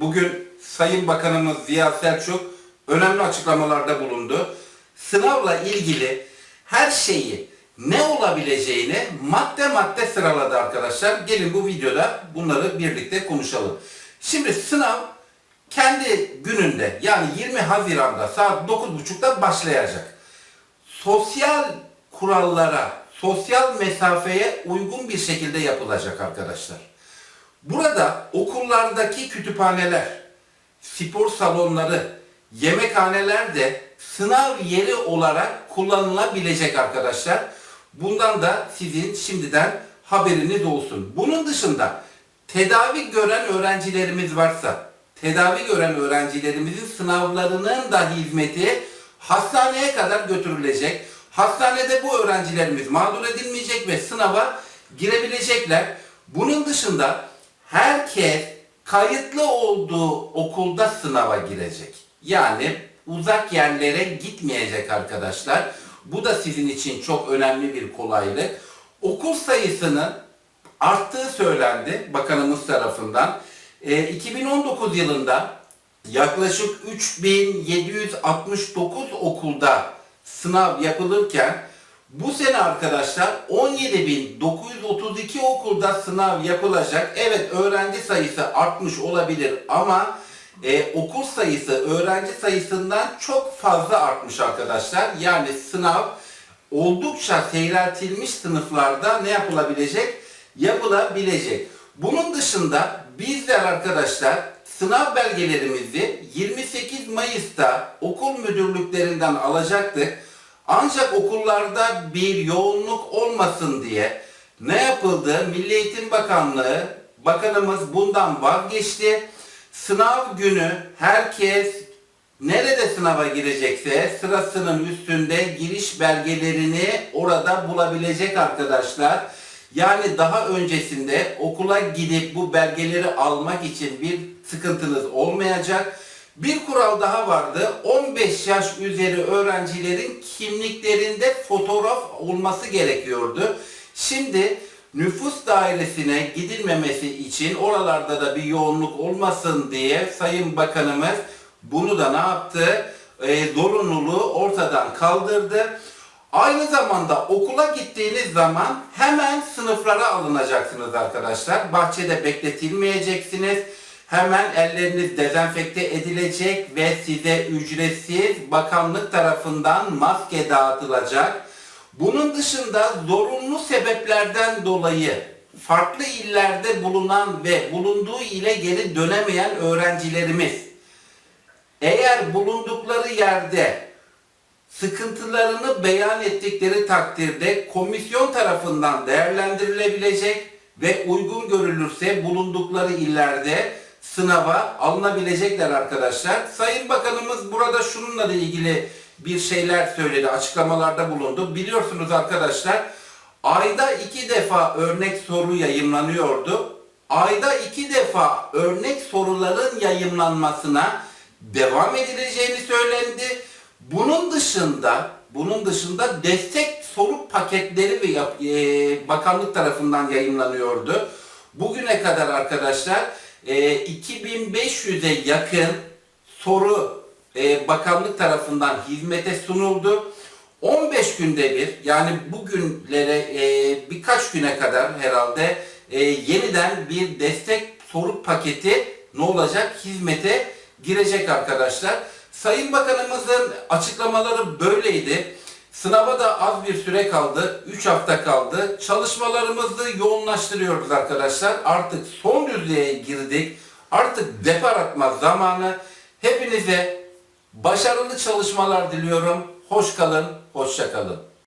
Bugün Sayın Bakanımız Ziya Selçuk önemli açıklamalarda bulundu. Sınavla ilgili her şeyi ne olabileceğini madde madde sıraladı arkadaşlar. Gelin bu videoda bunları birlikte konuşalım. Şimdi sınav kendi gününde yani 20 Haziran'da saat 9.30'da başlayacak. Sosyal kurallara, sosyal mesafeye uygun bir şekilde yapılacak arkadaşlar. Burada okullardaki kütüphaneler, spor salonları, yemekhaneler de sınav yeri olarak kullanılabilecek arkadaşlar. Bundan da sizin şimdiden haberiniz olsun. Bunun dışında tedavi gören öğrencilerimiz varsa, tedavi gören öğrencilerimizin sınavlarının da hizmeti hastaneye kadar götürülecek. Hastanede bu öğrencilerimiz mağdur edilmeyecek ve sınava girebilecekler. Bunun dışında herkes kayıtlı olduğu okulda sınava girecek. Yani uzak yerlere gitmeyecek arkadaşlar. Bu da sizin için çok önemli bir kolaylık. Okul sayısının arttığı söylendi bakanımız tarafından. E, 2019 yılında yaklaşık 3769 okulda sınav yapılırken bu sene arkadaşlar 17.932 okulda sınav yapılacak. Evet öğrenci sayısı artmış olabilir ama e, okul sayısı öğrenci sayısından çok fazla artmış arkadaşlar. Yani sınav oldukça seyreltilmiş sınıflarda ne yapılabilecek? Yapılabilecek. Bunun dışında bizler arkadaşlar sınav belgelerimizi 28 Mayıs'ta okul müdürlüklerinden alacaktık. Ancak okullarda bir yoğunluk olmasın diye ne yapıldı? Milli Eğitim Bakanlığı, bakanımız bundan vazgeçti. Sınav günü herkes nerede sınava girecekse sırasının üstünde giriş belgelerini orada bulabilecek arkadaşlar. Yani daha öncesinde okula gidip bu belgeleri almak için bir sıkıntınız olmayacak. Bir kural daha vardı. 15 yaş üzeri öğrencilerin kimliklerinde fotoğraf olması gerekiyordu. Şimdi nüfus dairesine gidilmemesi için oralarda da bir yoğunluk olmasın diye Sayın Bakanımız bunu da ne yaptı? E, zorunluluğu ortadan kaldırdı. Aynı zamanda okula gittiğiniz zaman hemen sınıflara alınacaksınız arkadaşlar. Bahçede bekletilmeyeceksiniz. Hemen elleriniz dezenfekte edilecek ve size ücretsiz bakanlık tarafından maske dağıtılacak. Bunun dışında zorunlu sebeplerden dolayı farklı illerde bulunan ve bulunduğu ile geri dönemeyen öğrencilerimiz eğer bulundukları yerde sıkıntılarını beyan ettikleri takdirde komisyon tarafından değerlendirilebilecek ve uygun görülürse bulundukları illerde sınava alınabilecekler arkadaşlar. Sayın Bakanımız burada şununla da ilgili bir şeyler söyledi, açıklamalarda bulundu. Biliyorsunuz arkadaşlar ayda iki defa örnek soru yayınlanıyordu. Ayda iki defa örnek soruların yayınlanmasına devam edileceğini söylendi. Bunun dışında bunun dışında destek soru paketleri ve bakanlık tarafından yayınlanıyordu. Bugüne kadar arkadaşlar e, 2500'e yakın soru e, bakanlık tarafından hizmete sunuldu. 15 günde bir yani bugünlere e, birkaç güne kadar herhalde e, yeniden bir destek soru paketi ne olacak hizmete girecek arkadaşlar. Sayın Bakanımızın açıklamaları böyleydi. Sınava da az bir süre kaldı. 3 hafta kaldı. Çalışmalarımızı yoğunlaştırıyoruz arkadaşlar. Artık son düzlüğe girdik. Artık depar atma zamanı. Hepinize başarılı çalışmalar diliyorum. Hoş kalın, hoşça kalın.